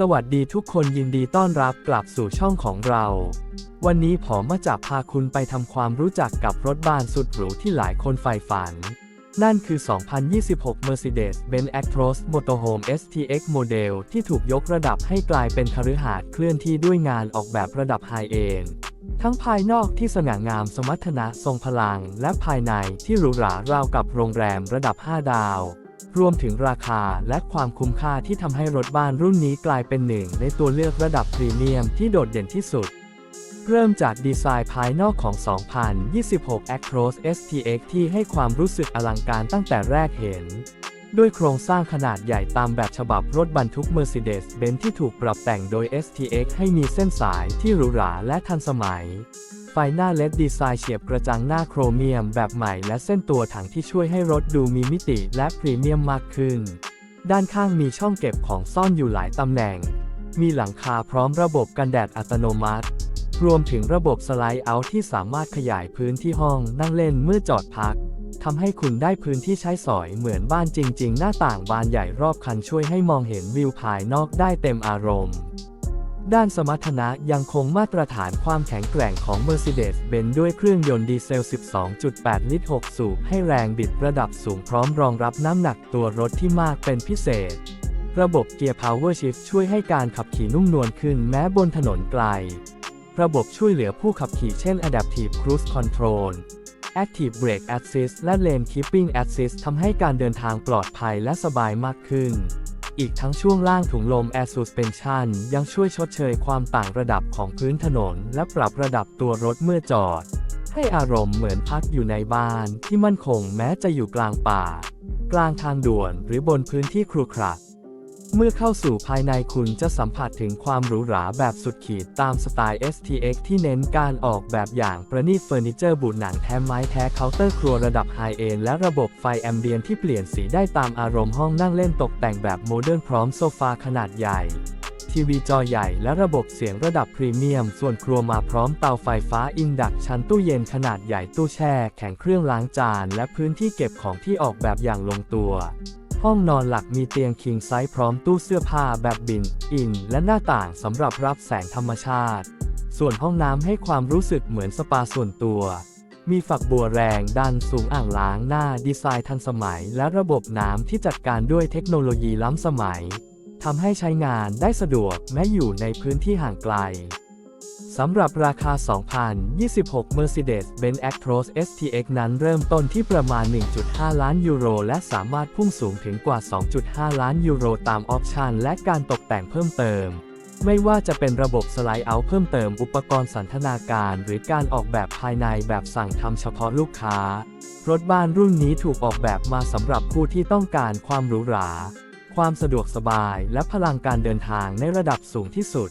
สวัสดีทุกคนยินดีต้อนรับกลับสู่ช่องของเรา วันนี้ผมมาจะพาคุณไปทำความรู้จักกับรถบ้านสุดหรูที่หลายคนใฝ่ฝัน นั่นคือ 2026 Mercedes-Benz Actros Motorhome STX Model ที่ถูกยกระดับให้กลายเป็นคฤหาสน์เคลื่อนที่ด้วยงานออกแบบระดับไฮเอนด์ทั้งภายนอกที่สง่างามสมรรถนะทรงพลัง และภายในที่หรูหราราวกับโรงแรมระดับ 5 ดาว รวมถึงราคาและความคุ้มค่าที่ทำให้รถบ้านรุ่นนี้กลายเป็นหนึ่งในตัวเลือกระดับพรีเมียมที่โดดเด่นที่สุด เริ่มจากดีไซน์ภายนอกของ 2026 Actros STX ที่ให้ความรู้สึกอลังการตั้งแต่แรกเห็น ด้วยโครงสร้างขนาดใหญ่ตามแบบฉบับรถบรรทุก Mercedes-Benz ที่ถูกปรับแต่งโดย STX ให้มีเส้นสายที่หรูหราและทันสมัย ไฟหน้าเลดดีไซน์เฉียบกระจังหน้าโครเมียมแบบใหม่และเส้นตัวถังที่ช่วยให้รถดูมีมิติและพรีเมียมมากขึ้น ด้านข้างมีช่องเก็บของซ่อนอยู่หลายตำแหน่ง มีหลังคาพร้อมระบบกันแดดอัตโนมัติ รวมถึงระบบสไลด์เอาท์ที่สามารถขยายพื้นที่ห้องนั่งเล่นเมื่อจอดพักทำให้คุณได้พื้นที่ใช้สอยเหมือนบ้านจริง ๆ หน้าต่างบานใหญ่รอบคันช่วยให้มองเห็นวิวภายนอกได้เต็มอารมณ์ ด้านสมรรถนะยังคงมาตรฐานความแข็งแกร่งของ Mercedes-Benz ด้วยเครื่องยนต์ดีเซล 12.8 ลิตร 6 สูบ ให้แรงบิดระดับสูงพร้อมรองรับน้ำหนักตัวรถที่มากเป็นพิเศษ ระบบเกียร์ Power Shift ช่วยให้การขับขี่นุ่มนวลขึ้นแม้บนถนนไกล ระบบช่วยเหลือผู้ขับขี่เช่น Adaptive Cruise Control Active Brake Assist และ Lane Keeping Assist ทำให้การเดินทางปลอดภัยและสบายมากขึ้น อีกทั้งช่วงล่างถุงลม Air Suspension ยังช่วยชดเชยความต่างระดับของพื้นถนน และปรับระดับตัวรถเมื่อจอด ให้อารมณ์เหมือนพักอยู่ในบ้านที่มั่นคงแม้จะอยู่กลางป่า กลางทางด่วนหรือบนพื้นที่ครุขระ เมื่อเข้าสู่ภายในคุณจะสัมผัสถึงความหรูหราแบบสุดขีดตามสไตล์ STX ที่เน้นการออกแบบอย่างประณีตเฟอร์นิเจอร์บูดหนังแท้ไม้แท้เคาน์เตอร์ครัวระดับไฮเอนและระบบไฟแอมเบียนที่เปลี่ยนสีได้ตามอารมณ์ห้องนั่งเล่นตกแต่งแบบโมเดิร์นพร้อมโซฟาขนาดใหญ่ทีวีจอใหญ่และระบบเสียงระดับพรีเมียม ส่วนครัวมาพร้อมเตาไฟฟ้าอินดักชันตู้เย็นขนาดใหญ่ตู้แช่ แข็งเครื่องล้างจาน และพื้นที่เก็บของที่ออกแบบอย่างลงตัว ห้องนอนหลักมีเตียงคิงไซส์พร้อมตู้เสื้อผ้าแบบบิน อิน และหน้าต่างสำหรับรับแสงธรรมชาติ ส่วนห้องน้ำให้ความรู้สึกเหมือนสปาส่วนตัว มีฝักบัวแรงด้านสูงอ่างล้างหน้าดีไซน์ทันสมัย และระบบน้ำที่จัดการด้วยเทคโนโลยีล้ำสมัยทำให้ใช้งานได้สะดวกแม้อยู่ในพื้นที่ห่างไกล สำหรับราคา 2026 Mercedes-Benz Actros STX นั้นเริ่มต้นที่ประมาณ 1.5 ล้านยูโร และสามารถพุ่งสูงถึงกว่า 2.5 ล้านยูโรตามออปชันและการตกแต่งเพิ่มเติม ไม่ว่าจะเป็นระบบสไลด์เอาท์เพิ่มเติมอุปกรณ์สันทนาการ หรือการออกแบบภายในแบบสั่งทำเฉพาะลูกค้า รถบ้านรุ่นนี้ถูกออกแบบมาสำหรับผู้ที่ต้องการความหรูหรา ความสะดวกสบาย และพลังการเดินทางในระดับสูงที่สุด